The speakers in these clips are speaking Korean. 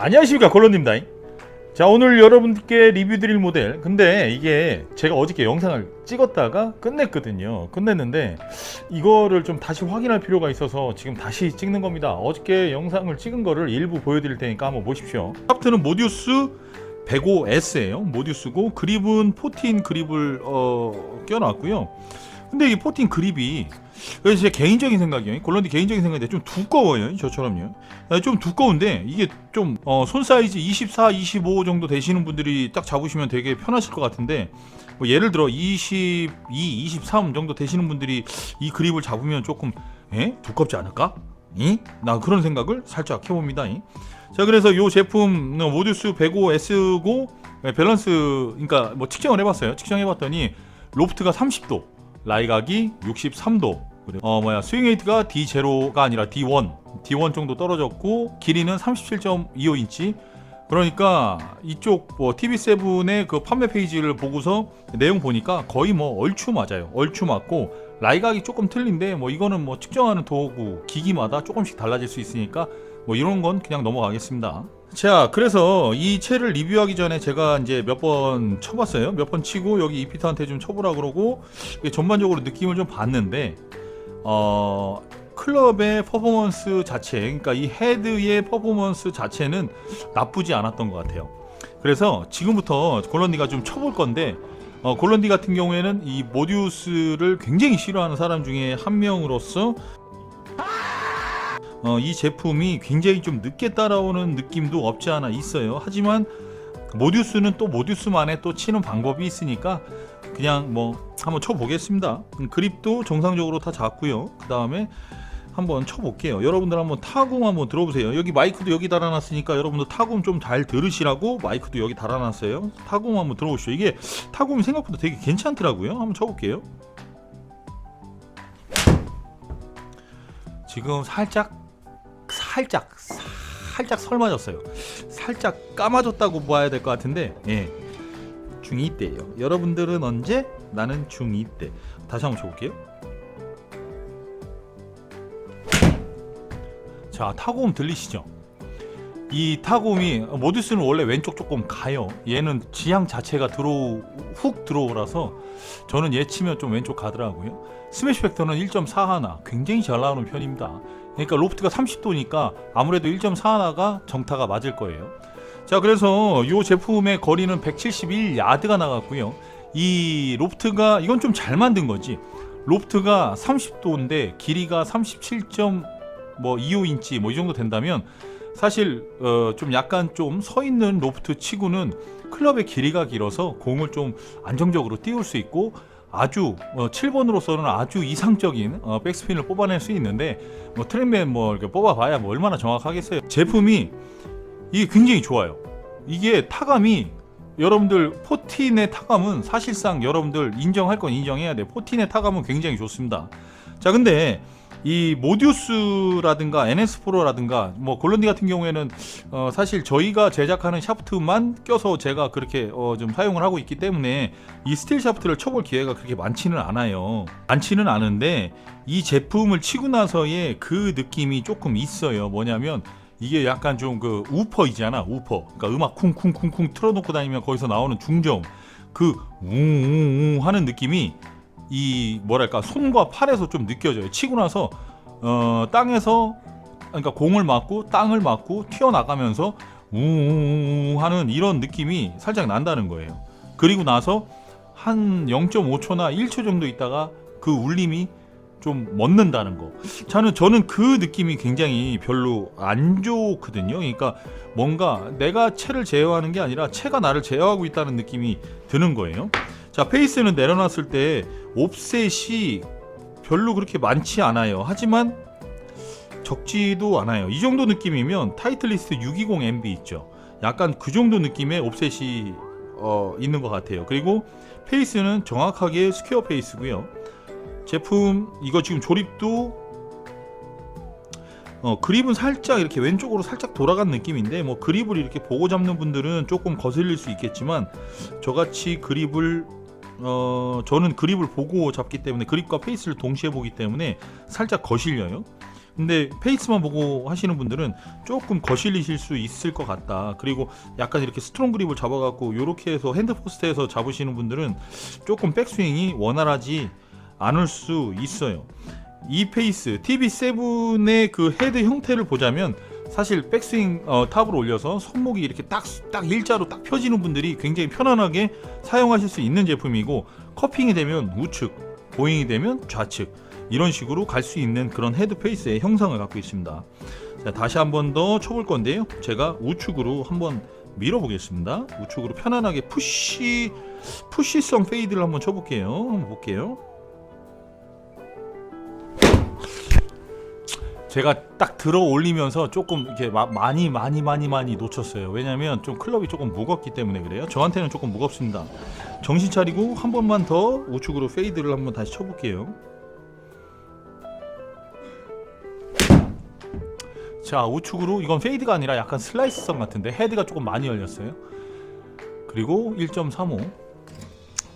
안녕하십니까 골론입니다. 자 오늘 여러분께 리뷰 드릴 모델. 근데 이게 제가 어저께 영상을 찍었다가 끝냈거든요. 끝냈는데 이거를 좀 다시 확인할 필요가 있어서 지금 다시 찍는 겁니다. 어저께 영상을 찍은 거를 일부 보여드릴 테니까 한번 보십시오. 샤프트는 모디우스 105S예요. 모디우스고 그립은 14 그립을 어, 껴놨고요. 근데 이14 그립이 그래서 제 개인적인 생각이에요. 골런디 개인적인 생각인데 좀 두꺼워요. 저처럼요. 아, 좀 두꺼운데 이게 좀 어, 손 사이즈 24, 25 정도 되시는 분들이 딱 잡으시면 되게 편하실 것 같은데 뭐 예를 들어 22, 23 정도 되시는 분들이 이 그립을 잡으면 조금 에? 두껍지 않을까? 이? 나 그런 생각을 살짝 해봅니다. 이. 자 그래서 이 제품 어, 모듀스 105S고 밸런스 그러니까 뭐 측정을 해봤어요. 측정해봤더니 로프트가 30도, 라이각이 63도. 그리고 어 뭐야 스윙 웨이트가 D0가 아니라 D1, D1 정도 떨어졌고 길이는 37.25인치. 그러니까 이쪽 뭐 TV7의 그 판매 페이지를 보고서 내용 보니까 거의 뭐 얼추 맞아요. 얼추 맞고 라이각이 조금 틀린데 뭐 이거는 뭐 측정하는 도구 기기마다 조금씩 달라질 수 있으니까 뭐 이런 건 그냥 넘어가겠습니다. 자, 그래서 이 채를 리뷰하기 전에 제가 이제 몇 번 쳐봤어요. 몇 번 치고 여기 이피터한테 좀 쳐보라 그러고 전반적으로 느낌을 좀 봤는데 어 클럽의 퍼포먼스 자체, 그러니까 이 헤드의 퍼포먼스 자체는 나쁘지 않았던 것 같아요. 그래서 지금부터 골런디가 좀 쳐볼 건데 어, 골런디 같은 경우에는 이 모디우스를 굉장히 싫어하는 사람 중에 한 명으로서 어, 이 제품이 굉장히 좀 늦게 따라오는 느낌도 없지 않아 있어요. 하지만 모듀스는 또 모듀스만의 또 치는 방법이 있으니까 그냥 뭐 한번 쳐보겠습니다. 음, 그립도 정상적으로 다 잡고요. 그 다음에 한번 쳐볼게요. 여러분들 한번 타공 한번 들어보세요. 여기 마이크도 여기 달아놨으니까 여러분들 타공 좀 잘 들으시라고 마이크도 여기 달아놨어요. 타공 한번 들어보시죠. 이게 타공이 생각보다 되게 괜찮더라고요. 한번 쳐볼게요. 지금 살짝 살짝 살짝 설 맞았어요. 살짝 까마졌다고 봐야 될 것 같은데 예. 중2 때예요. 여러분들은 언제? 나는 중2 때. 다시 한번 쳐볼게요. 자 타고음 들리시죠? 이 타고음이 모드스는 원래 왼쪽 조금 가요. 얘는 지향 자체가 들어 훅 들어오라서 저는 얘 치면 좀 왼쪽 가더라고요. 스매시 팩터는 1.4 하나 굉장히 잘 나오는 편입니다. 그러니까 로프트가 30도니까 아무래도 1.4 하나가 정타가 맞을 거예요. 자 그래서 이 제품의 거리는 171 야드가 나갔고요. 이 로프트가 이건 좀 잘 만든 거지. 로프트가 30도인데 길이가 37.25인치 뭐 이 정도 된다면 사실 어, 좀 약간 좀 서 있는 로프트 치고는 클럽의 길이가 길어서 공을 좀 안정적으로 띄울 수 있고 아주 어, 7번으로서는 아주 이상적인 어, 백스핀을 뽑아낼 수 있는데 뭐 트랙맨 뭐 이렇게 뽑아봐야 뭐 얼마나 정확하겠어요. 제품이 이게 굉장히 좋아요. 이게 타감이 여러분들 포틴의 타감은 사실상 여러분들 인정할 건 인정해야 돼. 포틴의 타감은 굉장히 좋습니다. 자, 근데 이 모듀스라든가 NS 프로라든가 뭐 골런디 같은 경우에는 어 사실 저희가 제작하는 샤프트만 껴서 제가 그렇게 어 좀 사용을 하고 있기 때문에 이 스틸 샤프트를 쳐볼 기회가 그렇게 많지는 않아요. 많지는 않은데 이 제품을 치고 나서의 그 느낌이 조금 있어요. 뭐냐면 이게 약간 좀 그 우퍼이잖아 우퍼. 그러니까 음악 쿵쿵쿵쿵 틀어놓고 다니면 거기서 나오는 중저음. 그 웅웅웅 하는 느낌이 이 뭐랄까 손과 팔에서 좀 느껴져요. 치고 나서 어 땅에서 그러니까 공을 맞고 땅을 맞고 튀어나가면서 웅웅웅 하는 이런 느낌이 살짝 난다는 거예요. 그리고 나서 한 0.5초나 1초 정도 있다가 그 울림이 좀 멎는다는 거. 저는 저는 그 느낌이 굉장히 별로 안 좋거든요. 그러니까 뭔가 내가 채를 제어하는 게 아니라 채가 나를 제어하고 있다는 느낌이 드는 거예요. 자, 페이스는 내려놨을 때 옵셋이 별로 그렇게 많지 않아요. 하지만 적지도 않아요. 이 정도 느낌이면 타이틀리스트 620MB 있죠. 약간 그 정도 느낌의 옵셋이 어, 있는 것 같아요. 그리고 페이스는 정확하게 스퀘어 페이스고요. 제품 이거 지금 조립도 어, 그립은 살짝 이렇게 왼쪽으로 살짝 돌아간 느낌인데 뭐 그립을 이렇게 보고 잡는 분들은 조금 거슬릴 수 있겠지만 저같이 그립을 어, 저는 그립을 보고 잡기 때문에 그립과 페이스를 동시에 보기 때문에 살짝 거실려요. 근데 페이스만 보고 하시는 분들은 조금 거실리실 수 있을 것 같다. 그리고 약간 이렇게 스트롱 그립을 잡아갖고 이렇게 해서 핸드 포스트에서 잡으시는 분들은 조금 백스윙이 원활하지 않을 수 있어요. 이 페이스 TB7의 그 헤드 형태를 보자면 사실 백스윙 어, 탑을 올려서 손목이 이렇게 딱, 딱 일자로 딱 펴지는 분들이 굉장히 편안하게 사용하실 수 있는 제품이고 커핑이 되면 우측, 보잉이 되면 좌측 이런 식으로 갈 수 있는 그런 헤드 페이스의 형상을 갖고 있습니다. 자, 다시 한 번 더 쳐볼 건데요. 제가 우측으로 한번 밀어보겠습니다. 우측으로 편안하게 푸시 푸시성 페이드를 한번 쳐볼게요. 한번 볼게요. 제가 딱 들어 올리면서 조금 이렇게 마- 많이 많이 많이 많이 놓쳤어요. 왜냐면 좀 클럽이 조금 무겁기 때문에 그래요. 저한테는 조금 무겁습니다. 정신 차리고 한 번만 더 우측으로 페이드를 한번 다시 쳐볼게요. 자 우측으로 이건 페이드가 아니라 약간 슬라이스성 같은데 헤드가 조금 많이 열렸어요. 그리고 1.35.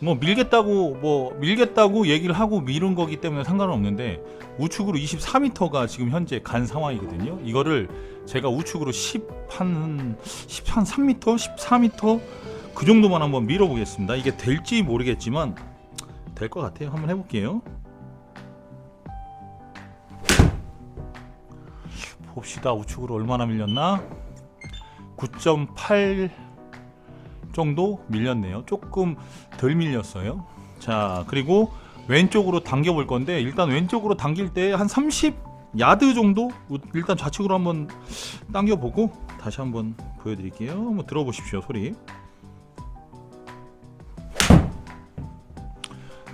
뭐 밀겠다고 뭐 밀겠다고 얘기를 하고 미룬 거기 때문에 상관은 없는데 우측으로 24m가 지금 현재 간 상황이거든요. 이거를 제가 우측으로 10한 10한 3m, 14m 그 정도만 한번 밀어 보겠습니다. 이게 될지 모르겠지만 될 것 같아요. 한번 해 볼게요. 봅시다. 우측으로 얼마나 밀렸나? 9.8 정도 밀렸네요. 조금 덜 밀렸어요. 자, 그리고 왼쪽으로 당겨 볼 건데 일단 왼쪽으로 당길 때 한 30 야드 정도 우- 일단 좌측으로 한번 당겨 보고 다시 한번 보여 드릴게요. 한번 들어보십시오. 소리.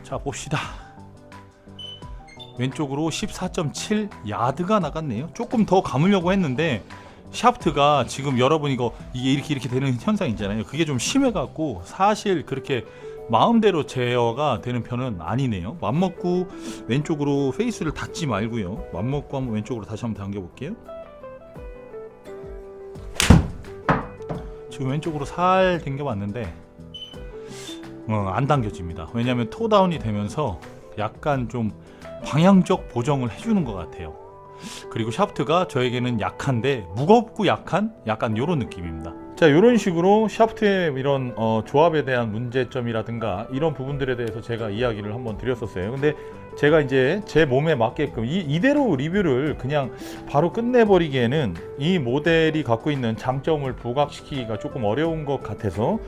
자, 봅시다. 왼쪽으로 14.7 야드가 나갔네요. 조금 더 감으려고 했는데 샤프트가 지금 여러분 이거 이게 이렇게 이렇게 되는 현상 있잖아요. 그게 좀 심해 갖고 사실 그렇게 마음대로 제어가 되는 편은 아니네요. 맘먹고 왼쪽으로 페이스를 닫지 말고요. 맘먹고 한번 왼쪽으로 다시 한번 당겨 볼게요. 지금 왼쪽으로 살 당겨 봤는데 어, 안 당겨집니다. 왜냐하면 토다운이 되면서 약간 좀 방향적 보정을 해주는 것 같아요. 그리고 샤프트가 저에게는 약한데 무겁고 약한 약간 이런 느낌입니다. 자 이런 식으로 샤프트의 이런 어, 조합에 대한 문제점이라든가 이런 부분들에 대해서 제가 이야기를 한번 드렸었어요. 근데 제가 이제 제 몸에 맞게끔 이, 이대로 리뷰를 그냥 바로 끝내버리기에는 이 모델이 갖고 있는 장점을 부각시키기가 조금 어려운 것 같아서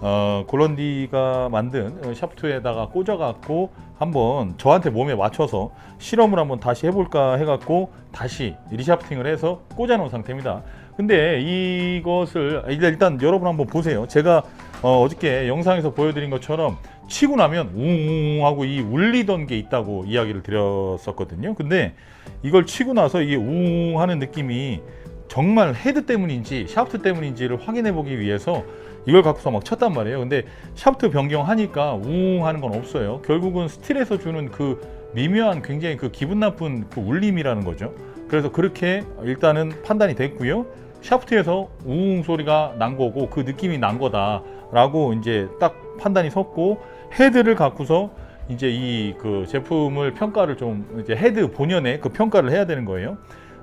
어, 골런디가 만든 어, 샤프트에다가 꽂아갖고 한번 저한테 몸에 맞춰서 실험을 한번 다시 해볼까 해갖고 다시 리샤프팅을 해서 꽂아놓은 상태입니다. 근데 이것을 일단, 여러분 한번 보세요. 제가 어, 어저께 영상에서 보여드린 것처럼 치고 나면 웅 하고 이 울리던 게 있다고 이야기를 드렸었거든요. 근데 이걸 치고 나서 이게 웅 하는 느낌이 정말 헤드 때문인지 샤프트 때문인지를 확인해 보기 위해서 이걸 갖고서 막 쳤단 말이에요. 근데 샤프트 변경하니까 웅 하는 건 없어요. 결국은 스틸에서 주는 그 미묘한 굉장히 그 기분 나쁜 그 울림이라는 거죠. 그래서 그렇게 일단은 판단이 됐고요. 샤프트에서 웅 소리가 난 거고 그 느낌이 난 거다라고 이제 딱 판단이 섰고 헤드를 갖고서 이제 이 그 제품을 평가를 좀 이제 헤드 본연의 그 평가를 해야 되는 거예요.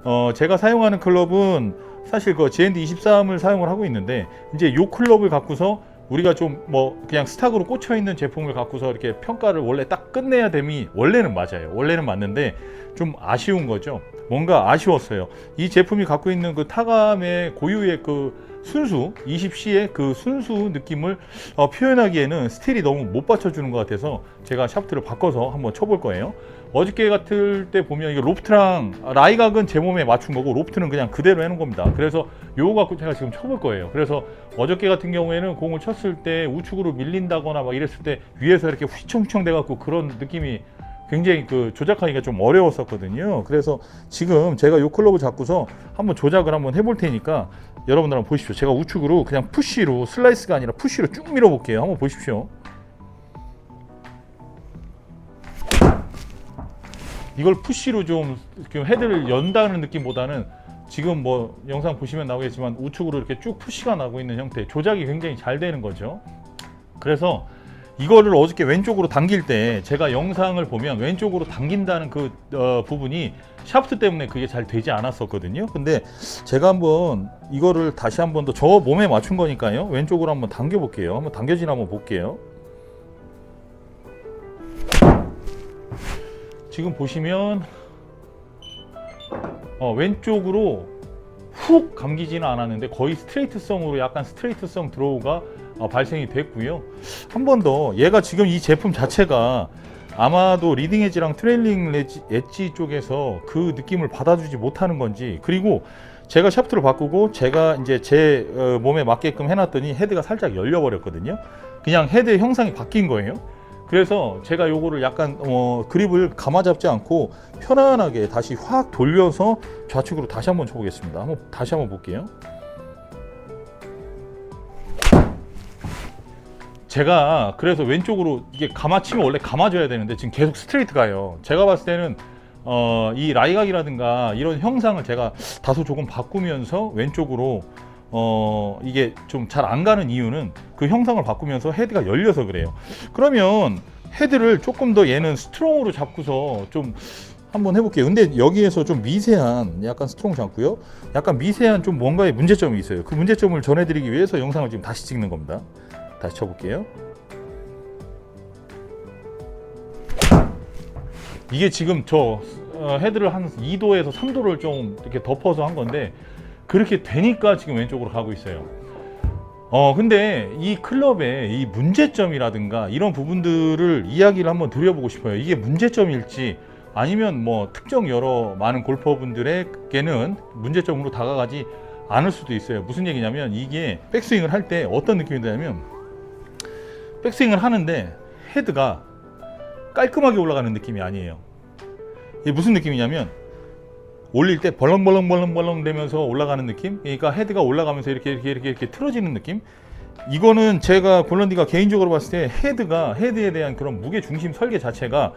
어 제가 사용하는 클럽은 사실 그 GND 23을 사용을 하고 있는데 이제 요 클럽을 갖고서 우리가 좀 뭐 그냥 스탁으로 꽂혀 있는 제품을 갖고서 이렇게 평가를 원래 딱 끝내야 됨이 원래는 맞아요. 원래는 맞는데 좀 아쉬운 거죠. 뭔가 아쉬웠어요. 이 제품이 갖고 있는 그 타감의 고유의 그 순수 20C의 그 순수 느낌을 어, 표현하기에는 스틸이 너무 못 받쳐주는 것 같아서 제가 샤프트를 바꿔서 한번 쳐볼 거예요. 어저께 같을 때 보면 이게 로프트랑 라이각은 제 몸에 맞춘 거고 로프트는 그냥 그대로 해놓은 겁니다. 그래서 요거 갖고 제가 지금 쳐볼 거예요. 그래서 어저께 같은 경우에는 공을 쳤을 때 우측으로 밀린다거나 막 이랬을 때 위에서 이렇게 휘청휘청 돼갖고 그런 느낌이 굉장히 그 조작하기가 좀 어려웠었거든요. 그래서 지금 제가 요 클럽을 잡고서 한번 조작을 한번 해볼 테니까 여러분들 한번 보십시오. 제가 우측으로 그냥 푸쉬로 슬라이스가 아니라 푸쉬로 쭉 밀어볼게요. 한번 보십시오. 이걸 푸쉬로 좀 헤드를 연다는 느낌보다는 지금 뭐 영상 보시면 나오겠지만 우측으로 이렇게 쭉 푸쉬가 나고 있는 형태 조작이 굉장히 잘 되는 거죠. 그래서 이거를 어저께 왼쪽으로 당길 때 제가 영상을 보면 왼쪽으로 당긴다는 그 어, 부분이 샤프트 때문에 그게 잘 되지 않았었거든요. 근데 제가 한번 이거를 다시 한번 더 저 몸에 맞춘 거니까요. 왼쪽으로 한번 당겨 볼게요. 한번 당겨진 한번 볼게요. 지금 보시면 어, 왼쪽으로 훅 감기지는 않았는데 거의 스트레이트성으로 약간 스트레이트성 드로우가 어, 발생이 됐고요. 한 번 더 얘가 지금 이 제품 자체가 아마도 리딩 엣지랑 트레일링 엣지, 엣지 쪽에서 그 느낌을 받아주지 못하는 건지 그리고 제가 샤프트를 바꾸고 제가 이제 제 어, 몸에 맞게끔 해놨더니 헤드가 살짝 열려 버렸거든요. 그냥 헤드의 형상이 바뀐 거예요. 그래서 제가 요거를 약간 어, 그립을 감아 잡지 않고 편안하게 다시 확 돌려서 좌측으로 다시 한번 쳐보겠습니다. 한번 다시 한번 볼게요. 제가 그래서 왼쪽으로 이게 감아치면 원래 감아줘야 되는데 지금 계속 스트레이트 가요. 제가 봤을 때는 어, 이 라이각이라든가 이런 형상을 제가 다소 조금 바꾸면서 왼쪽으로 어, 이게 좀 잘 안 가는 이유는 그 형상을 바꾸면서 헤드가 열려서 그래요. 그러면 헤드를 조금 더 얘는 스트롱으로 잡고서 좀 한번 해볼게요. 근데 여기에서 좀 미세한 약간 스트롱 잡고요. 약간 미세한 좀 뭔가의 문제점이 있어요. 그 문제점을 전해드리기 위해서 영상을 지금 다시 찍는 겁니다. 다시 쳐볼게요. 이게 지금 저 어, 헤드를 한 2도에서 3도를 좀 이렇게 덮어서 한 건데 그렇게 되니까 지금 왼쪽으로 가고 있어요. 어 근데 이 클럽의 이 문제점이라든가 이런 부분들을 이야기를 한번 드려보고 싶어요. 이게 문제점일지 아니면 뭐 특정 여러 많은 골퍼분들에게는 문제점으로 다가가지 않을 수도 있어요. 무슨 얘기냐면 이게 백스윙을 할 때 어떤 느낌이 드냐면 백스윙을 하는데 헤드가 깔끔하게 올라가는 느낌이 아니에요. 이게 무슨 느낌이냐면 올릴 때 벌렁벌렁벌렁벌렁 되면서 올라가는 느낌? 그러니까 헤드가 올라가면서 이렇게 이렇게 이렇게 이렇게 틀어지는 느낌? 이거는 제가 골런디가 개인적으로 봤을 때 헤드가 헤드에 대한 그런 무게 중심 설계 자체가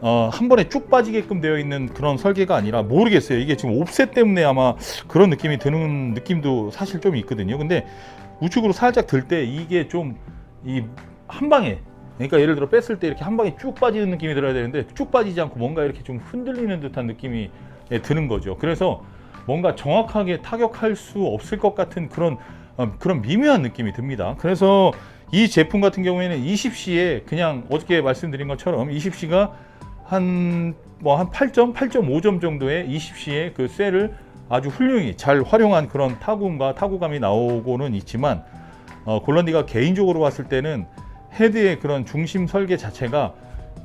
어, 한 번에 쭉 빠지게끔 되어 있는 그런 설계가 아니라 모르겠어요. 이게 지금 옵셋 때문에 아마 그런 느낌이 드는 느낌도 사실 좀 있거든요. 근데 우측으로 살짝 들 때 이게 좀 이 한 방에 그러니까 예를 들어 뺐을 때 이렇게 한 방에 쭉 빠지는 느낌이 들어야 되는데 쭉 빠지지 않고 뭔가 이렇게 좀 흔들리는 듯한 느낌이 예, 드는 거죠. 그래서 뭔가 정확하게 타격할 수 없을 것 같은 그런 어, 그런 미묘한 느낌이 듭니다. 그래서 이 제품 같은 경우에는 20C에 그냥 어저께 말씀드린 것처럼 20C가 한 뭐한 8점, 8.5점 정도의 20C의 그 셀을 아주 훌륭히 잘 활용한 그런 타구음과 타구감이 나오고는 있지만 어, 골런디가 개인적으로 봤을 때는 헤드의 그런 중심 설계 자체가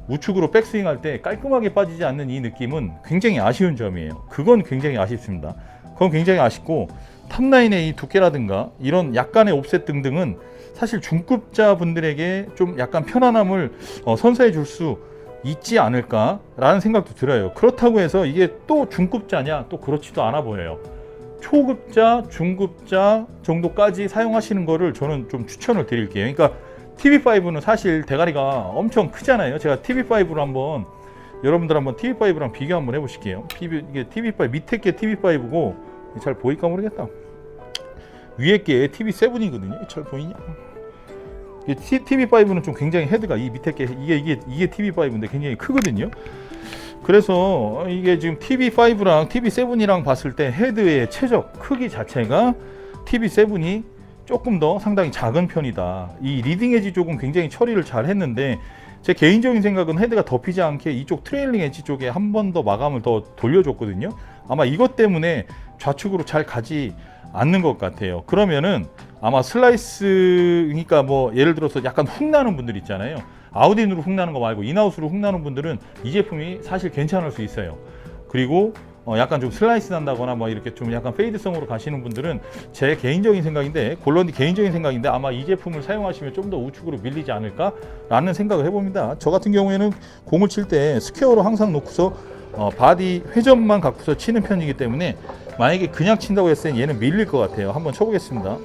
우측으로 백스윙 할 때 깔끔하게 빠지지 않는 이 느낌은 굉장히 아쉬운 점이에요. 그건 굉장히 아쉽습니다. 그건 굉장히 아쉽고 탑라인의 이 두께라든가 이런 약간의 옵셋 등등은 사실 중급자 분들에게 좀 약간 편안함을 어, 선사해 줄 수 있지 않을까라는 생각도 들어요. 그렇다고 해서 이게 또 중급자냐 또 그렇지도 않아 보여요. 초급자, 중급자 정도까지 사용하시는 거를 저는 좀 추천을 드릴게요. 그러니까 TV5는 사실 대가리가 엄청 크잖아요. 제가 TV5로 한번 여러분들 한번 TV5랑 비교 한번 해보실게요. TV, 이게 TV5 밑에 게 TV5고 잘 보일까 모르겠다. 위에 게 TV7이거든요. 잘 보이냐? 이게 T- TV5는 좀 굉장히 헤드가 이 밑에 게 이게 이게 이게 TV5인데 굉장히 크거든요. 그래서 이게 지금 TV5랑 TV7이랑 봤을 때 헤드의 최적 크기 자체가 TV7이 조금 더 상당히 작은 편이다. 이 리딩 엣지 쪽은 굉장히 처리를 잘 했는데 제 개인적인 생각은 헤드가 덮이지 않게 이쪽 트레일링 엣지 쪽에 한 번 더 마감을 더 돌려줬거든요. 아마 이것 때문에 좌측으로 잘 가지 않는 것 같아요. 그러면은 아마 슬라이스 그러니까 뭐 예를 들어서 약간 훅 나는 분들 있잖아요. 아웃인으로 훅 나는 거 말고 인아웃으로 훅 나는 분들은 이 제품이 사실 괜찮을 수 있어요. 그리고 어 약간 좀 슬라이스 난다거나 뭐 이렇게 좀 약간 페이드성으로 가시는 분들은 제 개인적인 생각인데 골런디 개인적인 생각인데 아마 이 제품을 사용하시면 좀 더 우측으로 밀리지 않을까라는 생각을 해봅니다. 저 같은 경우에는 공을 칠 때 스퀘어로 항상 놓고서 어 바디 회전만 갖고서 치는 편이기 때문에 만약에 그냥 친다고 했을 때 얘는 밀릴 것 같아요. 한번 쳐보겠습니다.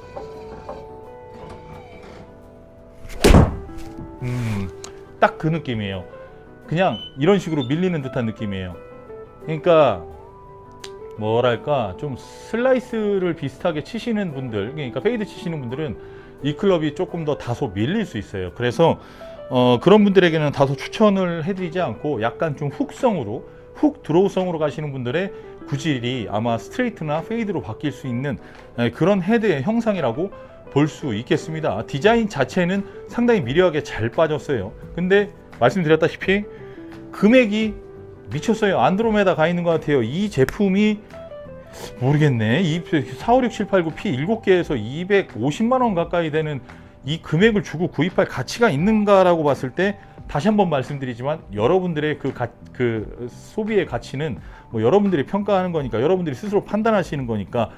음, 딱 그 느낌이에요. 그냥 이런 식으로 밀리는 듯한 느낌이에요. 그러니까 뭐랄까 좀 슬라이스를 비슷하게 치시는 분들, 그러니까 페이드 치시는 분들은 이 클럽이 조금 더 다소 밀릴 수 있어요. 그래서 어, 그런 분들에게는 다소 추천을 해드리지 않고 약간 좀 훅성으로 훅 드로우성으로 가시는 분들의 구질이 아마 스트레이트나 페이드로 바뀔 수 있는 에, 그런 헤드의 형상이라고 볼 수 있겠습니다. 디자인 자체는 상당히 미려하게 잘 빠졌어요. 근데 말씀드렸다시피 금액이 미쳤어요. 안드로메다 가 있는 것 같아요. 이 제품이 모르겠네. 이 4, 5, 6, 7, 8, 9, P 7개에서 250만 원 가까이 되는 이 금액을 주고 구입할 가치가 있는가라고 봤을 때 다시 한번 말씀드리지만 여러분들의 그, 가, 그 소비의 가치는 뭐 여러분들이 평가하는 거니까 여러분들이 스스로 판단하시는 거니까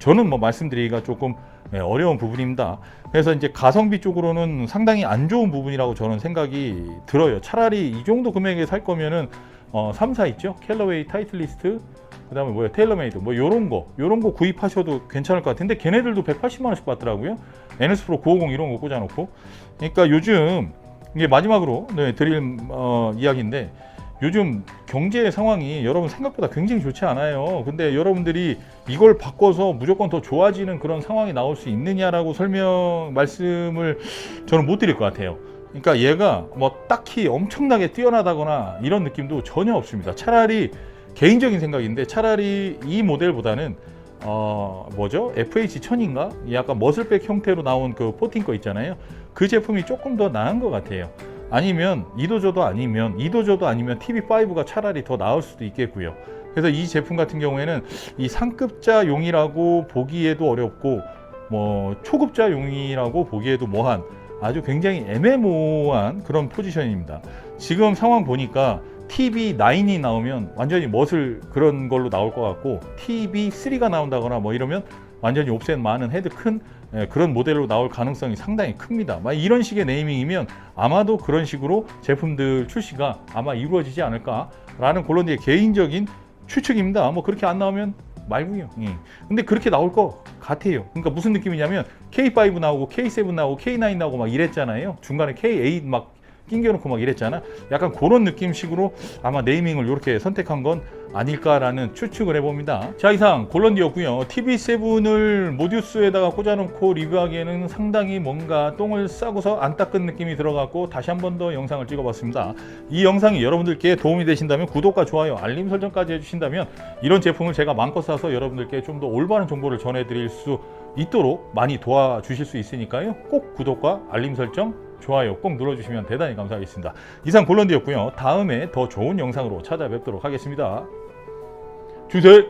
저는 뭐 말씀드리기가 조금 네, 어려운 부분입니다. 그래서 이제 가성비 쪽으로는 상당히 안 좋은 부분이라고 저는 생각이 들어요. 차라리 이 정도 금액에 살 거면은 어, 3사 있죠. 캘러웨이 타이틀리스트 그 다음에 뭐야 테일러메이드 뭐 요런 거 요런 거 구입하셔도 괜찮을 것 같은데 걔네들도 180만 원씩 받더라고요. NS 프로 950 이런 거 꽂아놓고 그러니까 요즘 이게 마지막으로 네, 드릴 어, 이야기인데 요즘 경제 상황이 여러분 생각보다 굉장히 좋지 않아요. 근데 여러분들이 이걸 바꿔서 무조건 더 좋아지는 그런 상황이 나올 수 있느냐라고 설명 말씀을 저는 못 드릴 것 같아요. 그러니까 얘가 뭐 딱히 엄청나게 뛰어나다거나 이런 느낌도 전혀 없습니다. 차라리 개인적인 생각인데 차라리 이 모델보다는 어 뭐죠? FH 1000인가? 약간 머슬백 형태로 나온 그 포팅 거 있잖아요. 그 제품이 조금 더 나은 것 같아요. 아니면 이도저도 아니면 이도저도 아니면 TV5가 차라리 더 나을 수도 있겠고요. 그래서 이 제품 같은 경우에는 이 상급자 용이라고 보기에도 어렵고 뭐 초급자 용이라고 보기에도 뭐한 아주 굉장히 애매모호한 그런 포지션입니다 지금 상황 보니까 TV9이 나오면 완전히 멋을 그런 걸로 나올 것 같고 TV3가 나온다거나 뭐 이러면 완전히 옵셋 많은 헤드 큰 예, 그런 모델로 나올 가능성이 상당히 큽니다. 막 이런 식의 네이밍이면 아마도 그런 식으로 제품들 출시가 아마 이루어지지 않을까라는 그런 제 개인적인 추측입니다. 뭐 그렇게 안 나오면 말고요. 예. 근데 그렇게 나올 것 같아요. 그러니까 무슨 느낌이냐면 K5 나오고 K7 나오고 K9 나오고 막 이랬잖아요. 중간에 K8 막 낑겨놓고 막 이랬잖아. 약간 그런 느낌식으로 아마 네이밍을 이렇게 선택한 건 아닐까라는 추측을 해봅니다. 자 이상 골런디였고요. TV7을 모듀스에다가 꽂아놓고 리뷰하기에는 상당히 뭔가 똥을 싸고서 안 닦은 느낌이 들어갔고 다시 한 번 더 영상을 찍어봤습니다. 이 영상이 여러분들께 도움이 되신다면 구독과 좋아요, 알림 설정까지 해주신다면 이런 제품을 제가 마음껏 사서 여러분들께 좀 더 올바른 정보를 전해드릴 수 있도록 많이 도와주실 수 있으니까요. 꼭 구독과 알림 설정 좋아요 꼭 눌러주시면 대단히 감사하겠습니다. 이상 골런디였고요. 다음에 더 좋은 영상으로 찾아뵙도록 하겠습니다. 주세